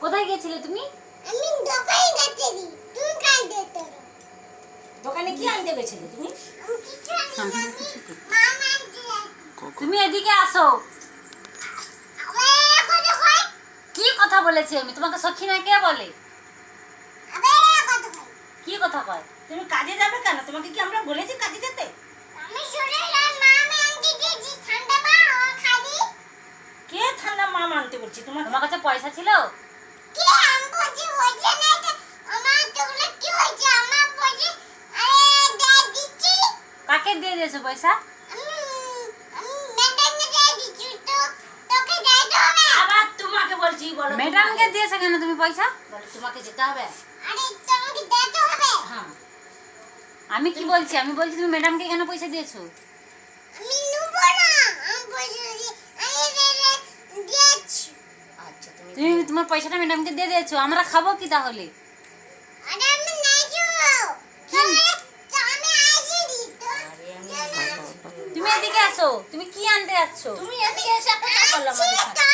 কোথায় গিয়েছিলে তুমি? আমি দোকানে গেছি। তুই কাই দিতে দোকানে কি আনতে গেছিলে তুমি? হ্যাঁ, আনতে তুমি এদিকে আসো। কি কথা বলেছি আমি? তোমাকে সখিনা কে বলে? কি কথা কয়? তুমি কাজে যাবে কেন? তোমাকে কি আমরা বলেছি কাজে যেতে? কে ঠান্ডা মাম আনতে বলছি? তোমাকে তোমার কাছে পয়সা ছিল? কাকে দিয়ে দিয়েছ পয়সা? আমি আমি ম্যাডামকে দিয়ে দিচ্ছি তো তোকে দিতে হবে। আবার তোমাকে বলছি বলো ম্যাডামকে। দিয়েছ কেন তুমি পয়সা? বলো তোমাকে যেতে হবে? আরে তোমাকে দিতে হবে। হ্যাঁ। আমি কি বলছি? আমি বলছি তুমি ম্যাডামকে কেন পয়সা দিয়েছ? আমি তুমি তুমি তোমার পয়সাটা ম্যাডামকে দিয়ে দিয়েছ আমরা খাব কি তাহলে? তুমি এদিকে আসো তুমি কি আনতে যাচ্ছ? তুমি এদিকে এসে কথা বললাম আমি চকে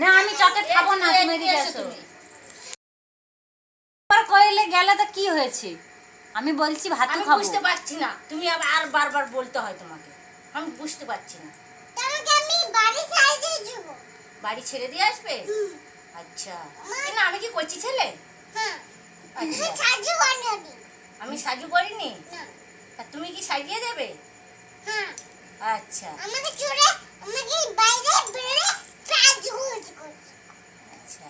না আমি চকলেট খাব না তুমি এদিকে আসো। কইলে গেলে তো কি হয়েছে? আমি বলছি ভাত খাব। বুঝতে পারছি না তুমি আবার আর বারবার বলতে হয় তোমাকে। আমি বুঝতে পারছি না। বাড়ি ছেড়ে দিয়ে আসবে? আচ্ছা। কেন আমি কি করছি ছেলে? হ্যাঁ। আমি আচ্ছা সাজু আমি সাজু করিনি? না। তা তুমি কি সাজিয়ে দেবে? হ্যাঁ। আচ্ছা। আমাকে চলে আমাকে বাইরে বেরে সাজু করতে আচ্ছা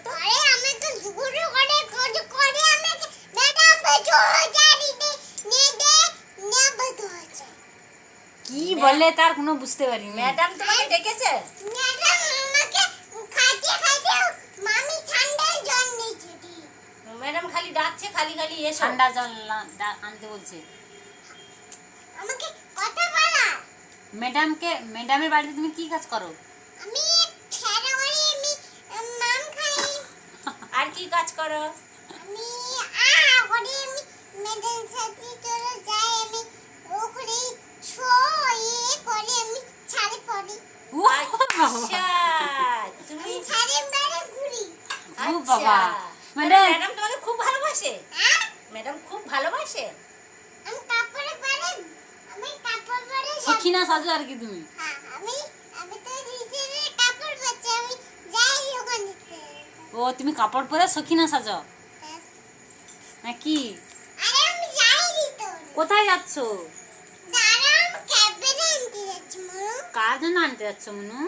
আরে আমাকে জুগুরু করে করে করে আমাকে ম্যাডাম পেছো জারি দে নে দে নে বদছে কি বলে তার কোনো বুঝতে পারিনি। ম্যাডাম তোমাকে ডেকেছে? ম্যাডাম আমাকে খাইতে খাইতে মামি ঠান্ডা জল নিয়েছে ম্যাডাম খালি ডাকছে খালি খালি এসো। ঠান্ডা জল ডা- আনতে বলছে। আমাকে কথা বলা। ম্যাডামকে ম্যাডামের বাড়িতে তুমি কি কাজ করো? আমি খেলা করি আমি মাম খাই। আর কি কাজ করো? আমি আ করি আমি ম্যাডাম সাথে চলে যাই আমি ওখানে ছো এ করে আমি ছাড়ে পড়ি আচ্ছা তুমি আমি ছাড়ে বেড়ে ঘুরি ও আচ্ছা। বাবা। মানে ম্যাডাম তোমাকে খুব ভালোবাসে? হ্যাঁ ম্যাডাম খুব ভালোবাসে? আমি কাপড়ে পরে আমি কাপড় পরে যাব। সখিনা সাজো আর কি তুমি। হ্যাঁ, আমি আমি তো রিসের কাপড় পরছি আমি যাই ওখানে ও তুমি কাপড় পরে সখিনা সাজো? নাকি? আরে আমি যাই দিতে কোথায় যাচ্ছ? দাঁড়াও ক্যাবে আনতে যাচ্ছি মনু। কার জন্য আনতে যাচ্ছ মনু?